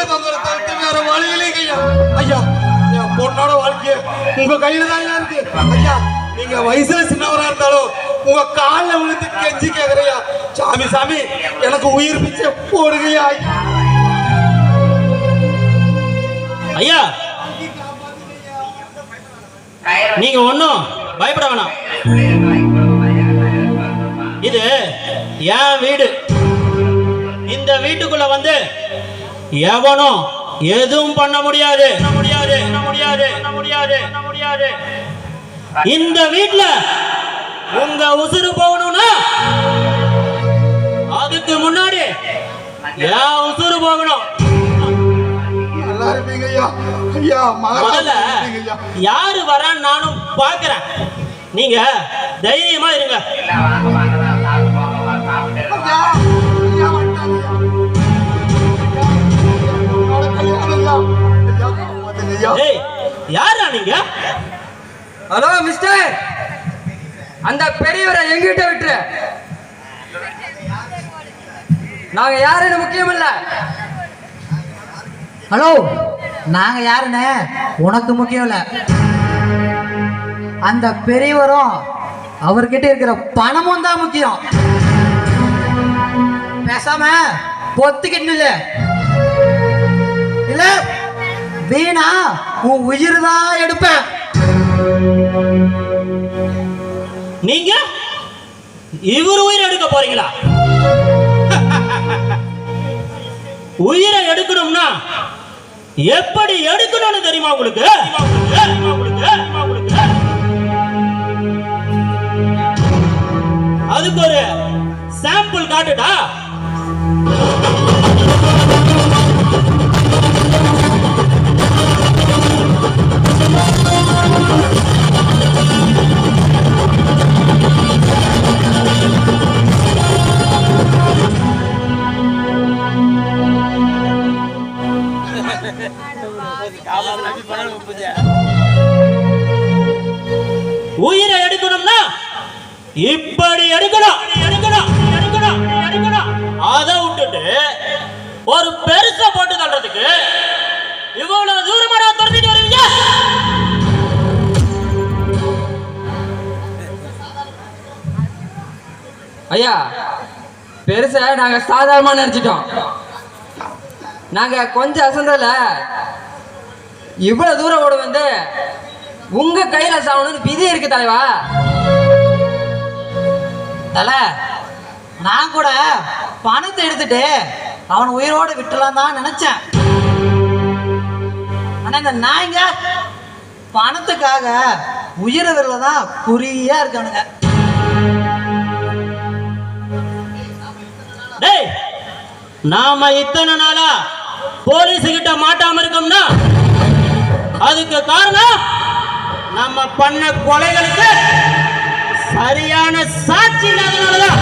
உங்களை தவிர்த்து வேற வழி இல்லைங்க ஐயா ஐயா என் பொண்ணோட வாழ்க்கைய உங்க கையில தான் இருக்கு. ஐயா நீங்க வயசுல சின்னவரா இருந்தாலும் உங்க காலில் விழுந்து கெஞ்சி கேக்குறையா சாமி சாமி எனக்கு உயிர் பிச்சை போடுகையா ஐயா நீங்க ஒன்றும் பயப்பட வேணாம். இது என் வீடு. இந்த வீட்டுக்குள்ள வந்து எவனும் எதுவும் பண்ண முடியாது. பண்ண முடியாது பண்ண முடியாது பண்ண முடியாது முடியாது. இந்த வீட்ல உங்க உசுறு போகணும்னா அதுக்கு முன்னாடி என் உசுறு போகணும். முதல்ல யாரு வரான்னு நானும் பார்க்கறேன் நீங்க தைரியமா இருங்க. நீங்க ஹலோ மிஸ்டர் அந்த பெரியவரை எங்கிட்ட விட்டுரு. நாங்க யாருன்னு முக்கியம் இல்ல. ஹலோ நாங்க யாருன்னு உனக்கு முக்கியம் இல்ல. அந்த பெரியவரும் அவர்கிட்ட இருக்கிற பணமும் தான் முக்கியம். பேசாம பொத்துக்கிட்டு உன் உயிர் தான் எடுப்பேன். நீங்க இவர் உயிர் எடுக்க போறீங்களா? உயிரை எடுக்கணும்னா எப்படி எடுக்கணும்னு தெரியுமா தெரியுமா உங்களுக்கு? அதுக்கு ஒரு சாம்பிள் காட்டுடா. உயிரை எடுக்கணும்னா இப்படி எடுக்கணும். எடுக்கணும். எடுக்கணும். எடுக்கணும். அதை விட்டுட்டு ஒரு பெருச போட்டு தள்ளுறதுக்கு இவ்வளவு தூரமா நான் துரத்திட்டு வருவீங்க? ஐயா பெருசா நாங்க சாதாரணமா நினைச்சிட்டோம். நாங்கள் கொஞ்சம் அசந்தல. இவ்வளோ தூரம் ஓடு வந்து உங்கள் கையில் சாகணும்னு விதி இருக்கு தலைவா. தல நான் கூட பணத்தை எடுத்துட்டு அவன் உயிரோடு விட்டுலாம் தான் நினச்சேன். ஆனால் இந்த நாய்ங்க பணத்துக்காக உயிரவரில் தான் குறியாக இருக்கானுங்க. டேய் நாம இத்தனை நாளா போலீஸ் கிட்ட மாட்டாம இருக்கோம்னா அதுக்கு காரணம் நம்ம பண்ண கொலைகளுக்கு சரியான சாட்சி இல்லாதனாலதான்.